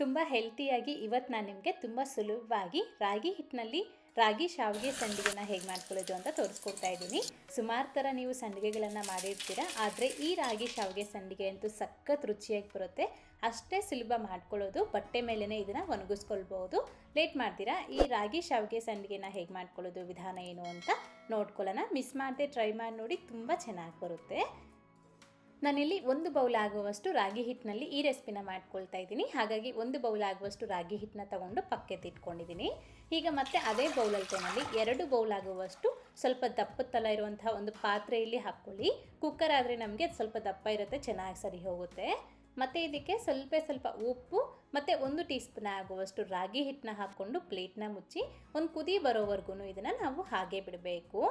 ತುಂಬ ಹೆಲ್ತಿಯಾಗಿ ಇವತ್ತು ನಾನು ನಿಮಗೆ ತುಂಬ ಸುಲಭವಾಗಿ ರಾಗಿ ಹಿಟ್ಟಿನಲ್ಲಿ ರಾಗಿ ಶಾವಿಗೆ ಸಂಡಿಗೆನ ಹೇಗೆ ಮಾಡ್ಕೊಳ್ಳೋದು ಅಂತ ತೋರಿಸ್ಕೊಡ್ತಾ ಇದ್ದೀನಿ. ಸುಮಾರು ಥರ ನೀವು ಸಂಡಿಗೆಗಳನ್ನು ಮಾಡಿರ್ತೀರ, ಆದರೆ ಈ ರಾಗಿ ಶಾವಿಗೆ ಸಂಡಿಗೆ ಅಂತೂ ಸಖತ್ ರುಚಿಯಾಗಿ ಬರುತ್ತೆ. ಅಷ್ಟೇ ಸುಲಭ ಮಾಡ್ಕೊಳ್ಳೋದು, ಬಟ್ಟೆ ಮೇಲೇ ಇದನ್ನು ಒಣಗಿಸ್ಕೊಳ್ಬೋದು ಲೇಟ್ ಮಾಡ್ತೀರಾ? ಈ ರಾಗಿ ಶಾವಿಗೆ ಸಂಡಿಗೆನ ಹೇಗೆ ಮಾಡ್ಕೊಳ್ಳೋದು ವಿಧಾನ ಏನು ಅಂತ ನೋಡ್ಕೊಳ್ಳೋಣ. ಮಿಸ್ ಮಾಡದೆ ಟ್ರೈ ಮಾಡಿ ನೋಡಿ, ತುಂಬ ಚೆನ್ನಾಗಿ ಬರುತ್ತೆ. ನಾನಿಲ್ಲಿ ಒಂದು ಬೌಲ್ ಆಗುವಷ್ಟು ರಾಗಿ ಹಿಟ್ಟಿನಲ್ಲಿ ಈ ರೆಸಿಪಿನ ಮಾಡ್ಕೊಳ್ತಾ ಇದ್ದೀನಿ. ಹಾಗಾಗಿ ಒಂದು ಬೌಲ್ ಆಗುವಷ್ಟು ರಾಗಿ ಹಿಟ್ಟನ್ನ ತಗೊಂಡು ಪಕ್ಕಕ್ಕೆ ಇಟ್ಕೊಂಡಿದ್ದೀನಿ. ಈಗ ಮತ್ತೆ ಅದೇ ಬೌಲಲ್ಟೇನಲ್ಲಿ ಎರಡು ಬೌಲ್ ಆಗುವಷ್ಟು ಸ್ವಲ್ಪ ತಲ ಇರುವಂತಹ ಒಂದು ಪಾತ್ರೆಯಲ್ಲಿ ಹಾಕ್ಕೊಳ್ಳಿ. ಕುಕ್ಕರ್ ಆದರೆ ನಮಗೆ ಸ್ವಲ್ಪ ದಪ್ಪ ಇರುತ್ತೆ, ಚೆನ್ನಾಗಿ ಸರಿ ಹೋಗುತ್ತೆ. ಮತ್ತು ಇದಕ್ಕೆ ಸ್ವಲ್ಪ ಸ್ವಲ್ಪ ಉಪ್ಪು, ಮತ್ತು ಒಂದು ಟೀ ಸ್ಪೂನ್ ಆಗುವಷ್ಟು ರಾಗಿ ಹಿಟ್ಟನ್ನ ಹಾಕ್ಕೊಂಡು ಪ್ಲೇಟ್ನ ಮುಚ್ಚಿ, ಒಂದು ಕುದಿ ಬರೋವರೆಗೂ ಇದನ್ನು ನಾವು ಹಾಗೆ ಬಿಡಬೇಕು.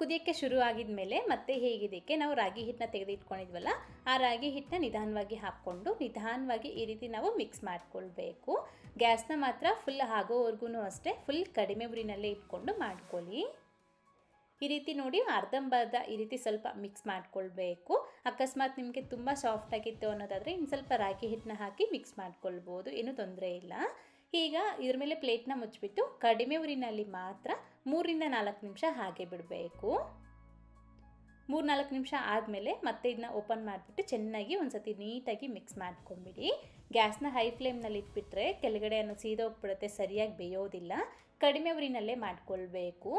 ಕುದಿಯೋಕ್ಕೆ ಶುರು ಆಗಿದ ಮೇಲೆ ಮತ್ತೆ ಹೇಗಿದಕ್ಕೆ ನಾವು ರಾಗಿ ಹಿಟ್ಟನ್ನ ತೆಗೆದಿಟ್ಕೊಂಡಿದ್ವಲ್ಲ, ಆ ರಾಗಿ ಹಿಟ್ಟನ್ನ ನಿಧಾನವಾಗಿ ಹಾಕ್ಕೊಂಡು ನಿಧಾನವಾಗಿ ಈ ರೀತಿ ನಾವು ಮಿಕ್ಸ್ ಮಾಡ್ಕೊಳ್ಬೇಕು. ಗ್ಯಾಸ್ನ ಮಾತ್ರ ಫುಲ್ ಆಗೋವರೆಗೂ ಅಷ್ಟೇ ಫುಲ್ ಕಡಿಮೆ ಉರಿನಲ್ಲೇ ಇಟ್ಕೊಂಡು ಮಾಡ್ಕೊಳ್ಳಿ. ಈ ರೀತಿ ನೋಡಿ ಅರ್ಧಂಬರ್ಧ ಈ ರೀತಿ ಸ್ವಲ್ಪ ಮಿಕ್ಸ್ ಮಾಡ್ಕೊಳ್ಬೇಕು. ಅಕಸ್ಮಾತ್ ನಿಮಗೆ ತುಂಬ ಸಾಫ್ಟ್ ಆಗಿತ್ತು ಅನ್ನೋದಾದರೆ ಇನ್ನು ಸ್ವಲ್ಪ ರಾಗಿ ಹಿಟ್ಟನ್ನ ಹಾಕಿ ಮಿಕ್ಸ್ ಮಾಡ್ಕೊಳ್ಬೋದು, ಏನೂ ತೊಂದರೆ ಇಲ್ಲ. ಈಗ ಇದ್ರ ಮೇಲೆ ಪ್ಲೇಟ್ನ ಮುಚ್ಚಿಬಿಟ್ಟು ಕಡಿಮೆ ಉರಿನಲ್ಲಿ ಮಾತ್ರ ಮೂರಿಂದ ನಾಲ್ಕು ನಿಮಿಷ ಹಾಗೆ ಬಿಡಬೇಕು. ಮೂರು ನಾಲ್ಕು ನಿಮಿಷ ಆದಮೇಲೆ ಮತ್ತೆ ಇದನ್ನ ಓಪನ್ ಮಾಡಿಬಿಟ್ಟು ಚೆನ್ನಾಗಿ ಒಂದು ಸತಿ ನೀಟಾಗಿ ಮಿಕ್ಸ್ ಮಾಡ್ಕೊಂಬಿಡಿ. ಗ್ಯಾಸ್ನ ಹೈ ಫ್ಲೇಮ್ನಲ್ಲಿ ಇಟ್ಬಿಟ್ರೆ ಕೆಳಗಡೆ ಅನ್ನೋ ಸೀದೋಗ್ಬಿಡುತ್ತೆ, ಸರಿಯಾಗಿ ಬೇಯೋದಿಲ್ಲ. ಕಡಿಮೆ ಉರಿನಲ್ಲೇ ಮಾಡ್ಕೊಳ್ಬೇಕು.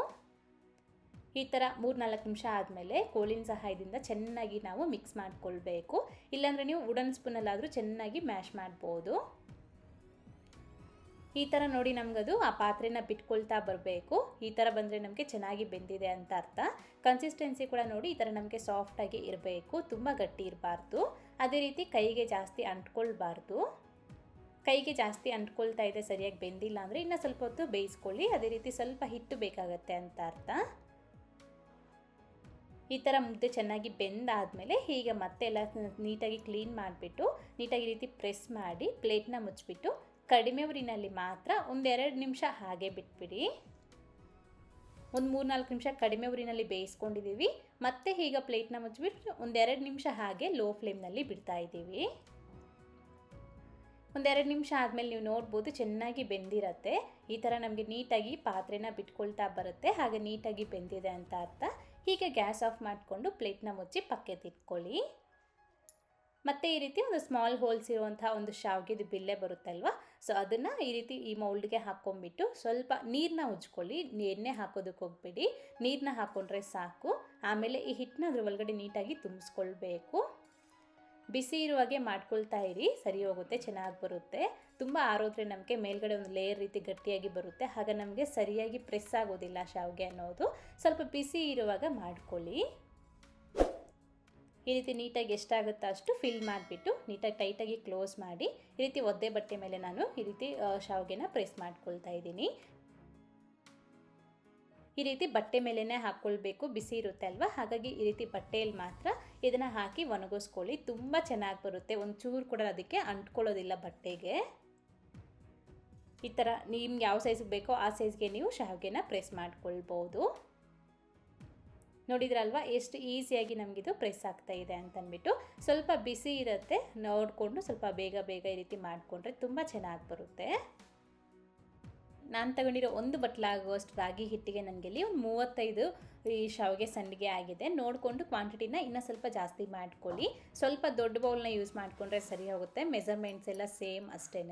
ಈ ಥರ ಮೂರು ನಾಲ್ಕು ನಿಮಿಷ ಆದಮೇಲೆ ಕೋಳಿನ ಸಹಾಯದಿಂದ ಚೆನ್ನಾಗಿ ನಾವು ಮಿಕ್ಸ್ ಮಾಡಿಕೊಳ್ಬೇಕು. ಇಲ್ಲಾಂದರೆ ನೀವು ವುಡನ್ ಸ್ಪೂನಲ್ಲಾದರೂ ಚೆನ್ನಾಗಿ ಮ್ಯಾಶ್ ಮಾಡ್ಬೋದು. ಈ ಥರ ನೋಡಿ ನಮಗದು ಆ ಪಾತ್ರೆನ ಬಿಟ್ಕೊಳ್ತಾ ಬರಬೇಕು. ಈ ಥರ ಬಂದರೆ ನಮಗೆ ಚೆನ್ನಾಗಿ ಬೆಂದಿದೆ ಅಂತ ಅರ್ಥ. ಕನ್ಸಿಸ್ಟೆನ್ಸಿ ಕೂಡ ನೋಡಿ ಈ ಥರ ನಮಗೆ ಸಾಫ್ಟಾಗಿ ಇರಬೇಕು. ತುಂಬ ಗಟ್ಟಿ ಇರಬಾರ್ದು. ಅದೇ ರೀತಿ ಕೈಗೆ ಜಾಸ್ತಿ ಅಂಟ್ಕೊಳ್ಬಾರ್ದು. ಕೈಗೆ ಜಾಸ್ತಿ ಅಂಟ್ಕೊಳ್ತಾ ಇದೆ ಸರಿಯಾಗಿ ಬೆಂದಿಲ್ಲ ಅಂದರೆ ಇನ್ನು ಸ್ವಲ್ಪ ಹೊತ್ತು ಬೇಯಿಸ್ಕೊಳ್ಳಿ. ಅದೇ ರೀತಿ ಸ್ವಲ್ಪ ಹಿಟ್ಟು ಬೇಕಾಗತ್ತೆ ಅಂತ ಅರ್ಥ. ಈ ಥರ ಮುದ್ದೆ ಚೆನ್ನಾಗಿ ಬೆಂದಾದಮೇಲೆ ಹೀಗೆ ಮತ್ತೆಲ್ಲ ನೀಟಾಗಿ ಕ್ಲೀನ್ ಮಾಡಿಬಿಟ್ಟು, ನೀಟಾಗಿ ರೀತಿ ಪ್ರೆಸ್ ಮಾಡಿ ಪ್ಲೇಟ್ನ ಮುಚ್ಚಿಬಿಟ್ಟು ಕಡಿಮೆ ಉರಿನಲ್ಲಿ ಮಾತ್ರ ಒಂದೆರಡು ನಿಮಿಷ ಹಾಗೆ ಬಿಟ್ಬಿಡಿ. ಒಂದು ಮೂರು ನಾಲ್ಕು ನಿಮಿಷ ಕಡಿಮೆ ಉರಿನಲ್ಲಿ ಬೇಯಿಸ್ಕೊಂಡಿದ್ದೀವಿ. ಮತ್ತೆ ಈಗ ಪ್ಲೇಟ್ನ ಮುಚ್ಚಿಬಿಟ್ಟು ಒಂದೆರಡು ನಿಮಿಷ ಹಾಗೆ ಲೋ ಫ್ಲೇಮ್ನಲ್ಲಿ ಬಿಡ್ತಾ ಇದ್ದೀವಿ. ಒಂದೆರಡು ನಿಮಿಷ ಆದಮೇಲೆ ನೀವು ನೋಡ್ಬೋದು ಚೆನ್ನಾಗಿ ಬೆಂದಿರತ್ತೆ. ಈ ಥರ ನಮಗೆ ನೀಟಾಗಿ ಪಾತ್ರೆನ ಬಿಟ್ಕೊಳ್ತಾ ಬರುತ್ತೆ. ಹಾಗೆ ನೀಟಾಗಿ ಬೆಂದಿದೆ ಅಂತ ಅರ್ಥ. ಹೀಗೆ ಗ್ಯಾಸ್ ಆಫ್ ಮಾಡಿಕೊಂಡು ಪ್ಲೇಟ್ನ ಮುಚ್ಚಿ ಪಕ್ಕಕ್ಕೆ ಇಟ್ಕೊಳ್ಳಿ ಮತ್ತು ಈ ರೀತಿ ಒಂದು ಸ್ಮಾಲ್ ಹೋಲ್ಸ್ ಇರುವಂಥ ಒಂದು ಶಾವಿಗೆದು ಬಿಲ್ಲೆ ಬರುತ್ತಲ್ವ? ಸೊ ಅದನ್ನು ಈ ರೀತಿ ಈ ಮೌಲ್ಡ್ಗೆ ಹಾಕ್ಕೊಂಡ್ಬಿಟ್ಟು ಸ್ವಲ್ಪ ನೀರನ್ನ ಉಜ್ಕೊಳ್ಳಿ. ಎಣ್ಣೆ ಹಾಕೋದಕ್ಕೆ ಹೋಗ್ಬೇಡಿ. ನೀರನ್ನ ಹಾಕ್ಕೊಂಡ್ರೆ ಸಾಕು. ಆಮೇಲೆ ಈ ಹಿಟ್ಟನ್ನ ಅದ್ರ ಒಳಗಡೆ ನೀಟಾಗಿ ತುಂಬಿಸ್ಕೊಳ್ಬೇಕು. ಬಿಸಿ ಇರುವಾಗೆ ಮಾಡ್ಕೊಳ್ತಾ ಇರಿ. ಸರಿ ಹೋಗುತ್ತೆ, ಚೆನ್ನಾಗಿ ಬರುತ್ತೆ. ತುಂಬ ಆರೋದ್ರೆ ನಮಗೆ ಮೇಲ್ಗಡೆ ಒಂದು ಲೇಯರ್ ರೀತಿ ಗಟ್ಟಿಯಾಗಿ ಬರುತ್ತೆ. ಹಾಗೆ ನಮಗೆ ಸರಿಯಾಗಿ ಪ್ರೆಸ್ ಆಗೋದಿಲ್ಲ ಶಾವಿಗೆ ಅನ್ನೋದು. ಸ್ವಲ್ಪ ಬಿಸಿ ಇರುವಾಗ ಮಾಡ್ಕೊಳ್ಳಿ. ಈ ರೀತಿ ನೀಟಾಗಿ ಎಷ್ಟಾಗುತ್ತೋ ಅಷ್ಟು ಫಿಲ್ ಮಾಡಿಬಿಟ್ಟು ನೀಟಾಗಿ ಟೈಟಾಗಿ ಕ್ಲೋಸ್ ಮಾಡಿ, ಈ ರೀತಿ ಒದ್ದೆ ಬಟ್ಟೆ ಮೇಲೆ ನಾನು ಈ ರೀತಿ ಶಾವಿಗೆನ ಪ್ರೆಸ್ ಮಾಡ್ಕೊಳ್ತಾ ಇದ್ದೀನಿ. ಈ ರೀತಿ ಬಟ್ಟೆ ಮೇಲೇ ಹಾಕ್ಕೊಳ್ಬೇಕು, ಬಿಸಿ ಇರುತ್ತೆ ಅಲ್ವಾ? ಹಾಗಾಗಿ ಈ ರೀತಿ ಬಟ್ಟೆಯಲ್ಲಿ ಮಾತ್ರ ಇದನ್ನು ಹಾಕಿ ಒಣಗಿಸ್ಕೊಳ್ಳಿ. ತುಂಬ ಚೆನ್ನಾಗಿ ಬರುತ್ತೆ. ಒಂದು ಚೂರು ಕೂಡ ಅದಕ್ಕೆ ಅಂಟ್ಕೊಳ್ಳೋದಿಲ್ಲ ಬಟ್ಟೆಗೆ. ಈ ಥರ ನಿಮ್ಗೆ ಯಾವ ಸೈಜ್ಗೆ ಬೇಕೋ ಆ ಸೈಜ್ಗೆ ನೀವು ಶಾವಿಗೆನ ಪ್ರೆಸ್ ಮಾಡ್ಕೊಳ್ಬೋದು. ನೋಡಿದ್ರಲ್ವಾ? ಎಷ್ಟು ಈಸಿಯಾಗಿ ನಮಗಿದು ಪ್ರೆಸ್ ಆಗ್ತಾ ಇದೆ ಅಂತಂದ್ಬಿಟ್ಟು ಸ್ವಲ್ಪ ಬಿಸಿ ಇರುತ್ತೆ, ನೋಡಿಕೊಂಡು ಸ್ವಲ್ಪ ಬೇಗ ಬೇಗ ಈ ರೀತಿ ಮಾಡಿಕೊಂಡ್ರೆ ತುಂಬ ಚೆನ್ನಾಗಿ ಬರುತ್ತೆ. ನಾನು ತಗೊಂಡಿರೋ ಒಂದು ಬಟ್ಲಾಗುವಷ್ಟು ರಾಗಿ ಹಿಟ್ಟಿಗೆ ನನಗೆ ಇಲ್ಲಿ ಒಂದು ಮೂವತ್ತೈದು ಈ ಶಾವಿಗೆ ಸಂಡಿಗೆ ಆಗಿದೆ. ನೋಡಿಕೊಂಡು ಕ್ವಾಂಟಿಟಿನ ಇನ್ನೂ ಸ್ವಲ್ಪ ಜಾಸ್ತಿ ಮಾಡ್ಕೊಳ್ಳಿ. ಸ್ವಲ್ಪ ದೊಡ್ಡ ಬೌಲ್ನ ಯೂಸ್ ಮಾಡಿಕೊಂಡ್ರೆ ಸರಿ ಹೋಗುತ್ತೆ. ಮೆಸರ್ಮೆಂಟ್ಸ್ ಎಲ್ಲ ಸೇಮ್ ಅಷ್ಟೇ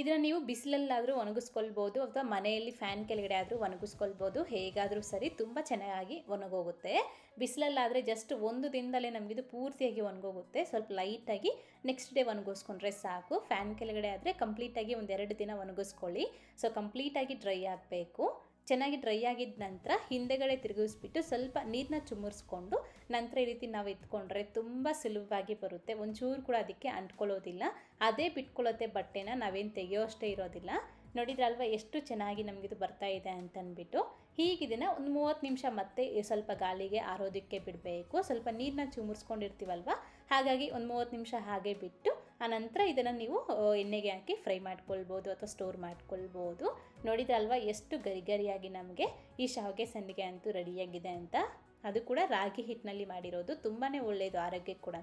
ಇದನ್ನು ನೀವು ಬಿಸಿಲಲ್ಲಾದರೂ ಒಣಗಿಸ್ಕೊಳ್ಬೋದು ಅಥವಾ ಮನೆಯಲ್ಲಿ ಫ್ಯಾನ್ ಕೆಳಗಡೆ ಆದರೂ ಒಣಗಿಸ್ಕೊಳ್ಬೋದು. ಹೇಗಾದರೂ ಸರಿ ತುಂಬ ಚೆನ್ನಾಗಿ ಒಣಗೋಗುತ್ತೆ. ಬಿಸಿಲಲ್ಲಾದರೆ ಜಸ್ಟ್ ಒಂದು ದಿನದಲ್ಲೇ ನಮಗಿದು ಪೂರ್ತಿಯಾಗಿ ಒಣಗೋಗುತ್ತೆ. ಸ್ವಲ್ಪ ಲೈಟಾಗಿ ನೆಕ್ಸ್ಟ್ ಡೇ ಒಣಗಿಸ್ಕೊಂಡ್ರೆ ಸಾಕು. ಫ್ಯಾನ್ ಕೆಳಗಡೆ ಆದರೆ ಕಂಪ್ಲೀಟಾಗಿ ಒಂದೆರಡು ದಿನ ಒಣಗಿಸ್ಕೊಳ್ಳಿ. ಸೊ ಕಂಪ್ಲೀಟಾಗಿ ಡ್ರೈ ಆಗಬೇಕು. ಚೆನ್ನಾಗಿ ಡ್ರೈ ಆಗಿದ ನಂತರ ಹಿಂದೆಗಡೆ ತಿರುಗಿಸ್ಬಿಟ್ಟು ಸ್ವಲ್ಪ ನೀರನ್ನ ಚುಮುರಿಸ್ಕೊಂಡು ನಂತರ ಈ ರೀತಿ ನಾವು ಎತ್ಕೊಂಡ್ರೆ ತುಂಬ ಸುಲಭವಾಗಿ ಬರುತ್ತೆ. ಒಂಚೂರು ಕೂಡ ಅದಕ್ಕೆ ಅಂಟ್ಕೊಳ್ಳೋದಿಲ್ಲ. ಅದೇ ಬಿಟ್ಕೊಳ್ಳುತ್ತೆ ಬಟ್ಟೆನ ನಾವೇನು ತೆಗೆಯೋ ಅಷ್ಟೇ ಇರೋದಿಲ್ಲ. ನೋಡಿದ್ರಲ್ವ ಎಷ್ಟು ಚೆನ್ನಾಗಿ ನಮಗಿದು ಬರ್ತಾ ಇದೆ ಅಂತಂದ್ಬಿಟ್ಟು ಹೀಗಿದನ್ನು ಒಂದು ಮೂವತ್ತು ನಿಮಿಷ ಮತ್ತೆ ಸ್ವಲ್ಪ ಗಾಳಿಗೆ ಆರೋದಕ್ಕೆ ಬಿಡಬೇಕು. ಸ್ವಲ್ಪ ನೀರನ್ನ ಚುಮುರಿಸ್ಕೊಂಡಿರ್ತೀವಲ್ವ ಹಾಗಾಗಿ ಒಂದು ಮೂವತ್ತು ನಿಮಿಷ ಹಾಗೆ ಬಿಟ್ಟು ಆನಂತರ ಇದನ್ನು ನೀವು ಎಣ್ಣೆಗೆ ಹಾಕಿ ಫ್ರೈ ಮಾಡ್ಕೊಳ್ಬೋದು ಅಥವಾ ಸ್ಟೋರ್ ಮಾಡ್ಕೊಳ್ಬೋದು. ನೋಡಿದ್ರಲ್ವ, ಎಷ್ಟು ಗರಿ ಗರಿಯಾಗಿ ನಮಗೆ ಈ ಶಾವಿಗೆ ಸಂಡಿಗೆ ಅಂತೂ ರೆಡಿಯಾಗಿದೆ ಅಂತ. ಅದು ಕೂಡ ರಾಗಿ ಹಿಟ್ಟಿನಲ್ಲಿ ಮಾಡಿರೋದು. ತುಂಬಾ ಒಳ್ಳೆಯದು ಆರೋಗ್ಯಕ್ಕೆ ಕೂಡ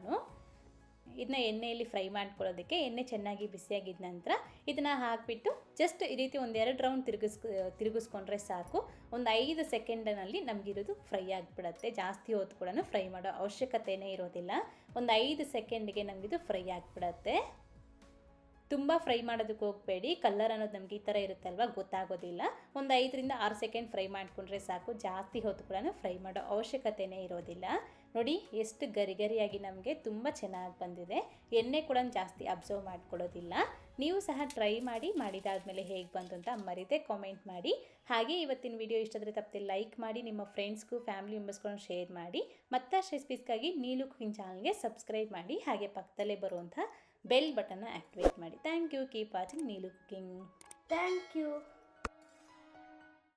ಇದನ್ನ ಎಣ್ಣೆಯಲ್ಲಿ ಫ್ರೈ ಮಾಡ್ಕೊಳ್ಳೋದಕ್ಕೆ ಎಣ್ಣೆ ಚೆನ್ನಾಗಿ ಬಿಸಿಯಾಗಿದ್ದ ನಂತರ ಇದನ್ನು ಹಾಕಿಬಿಟ್ಟು ಜಸ್ಟ್ ಈ ರೀತಿ ಒಂದೆರಡು ರೌಂಡ್ ತಿರುಗಿಸ್, ತಿರುಗಿಸ್ಕೊಂಡ್ರೆ ಸಾಕು. ಒಂದು ಐದು ಸೆಕೆಂಡ್ನಲ್ಲಿ ನಮಗಿರೋದು ಫ್ರೈ ಆಗಿಬಿಡುತ್ತೆ. ಜಾಸ್ತಿ ಹೊತ್ತು ಕೂಡ ಫ್ರೈ ಮಾಡೋ ಅವಶ್ಯಕತೆಯೇ ಇರೋದಿಲ್ಲ. ಒಂದು ಐದು ಸೆಕೆಂಡ್ಗೆ ನಮಗಿದು ಫ್ರೈ ಆಗಿಬಿಡತ್ತೆ. ತುಂಬ ಫ್ರೈ ಮಾಡೋದಕ್ಕೆ ಹೋಗಬೇಡಿ. ಕಲರ್ ಅನ್ನೋದು ನಮಗೆ ಈ ಥರ ಇರುತ್ತಲ್ವ? ಗೊತ್ತಾಗೋದಿಲ್ಲ. ಒಂದು ಐದರಿಂದ ಆರು ಸೆಕೆಂಡ್ ಫ್ರೈ ಮಾಡಿಕೊಂಡ್ರೆ ಸಾಕು. ಜಾಸ್ತಿ ಹೊತ್ತು ಕೂಡ ಫ್ರೈ ಮಾಡೋ ಅವಶ್ಯಕತೆಯೇ ಇರೋದಿಲ್ಲ. ನೋಡಿ ಎಷ್ಟು ಗರಿ ಗರಿಯಾಗಿ ನಮಗೆ ತುಂಬ ಚೆನ್ನಾಗಿ ಬಂದಿದೆ. ಎಣ್ಣೆ ಕೂಡ ಜಾಸ್ತಿ ಅಬ್ಸರ್ವ್ ಮಾಡ್ಕೊಳ್ಳೋದಿಲ್ಲ. ನೀವು ಸಹ ಟ್ರೈ ಮಾಡಿ, ಮಾಡಿದಾದ್ಮೇಲೆ ಹೇಗೆ ಬಂತು ಅಂತ ಮರಿದೆ ಕಾಮೆಂಟ್ ಮಾಡಿ. ಹಾಗೆ ಇವತ್ತಿನ ವಿಡಿಯೋ ಇಷ್ಟಾದರೆ ತಪ್ಪದೆ ಲೈಕ್ ಮಾಡಿ, ನಿಮ್ಮ ಫ್ರೆಂಡ್ಸ್ಗೂ ಫ್ಯಾಮಿಲಿ ಮೆಂಬರ್ಸ್ಗಳನ್ನು ಶೇರ್ ಮಾಡಿ. ಮತ್ತಷ್ಟು ರೆಸಿಪೀಸ್ಗಾಗಿ ನೀಲು ಕುಕಿಂಗ್ ಚಾನಲ್ಗೆ ಸಬ್ಸ್ಕ್ರೈಬ್ ಮಾಡಿ. ಹಾಗೆ ಪಕ್ಕದಲ್ಲೇ ಬರುವಂಥ ಬೆಲ್ ಬಟನ್ನ ಆ್ಯಕ್ಟಿವೇಟ್ ಮಾಡಿ. Thank you keep watching Neelu cooking thank you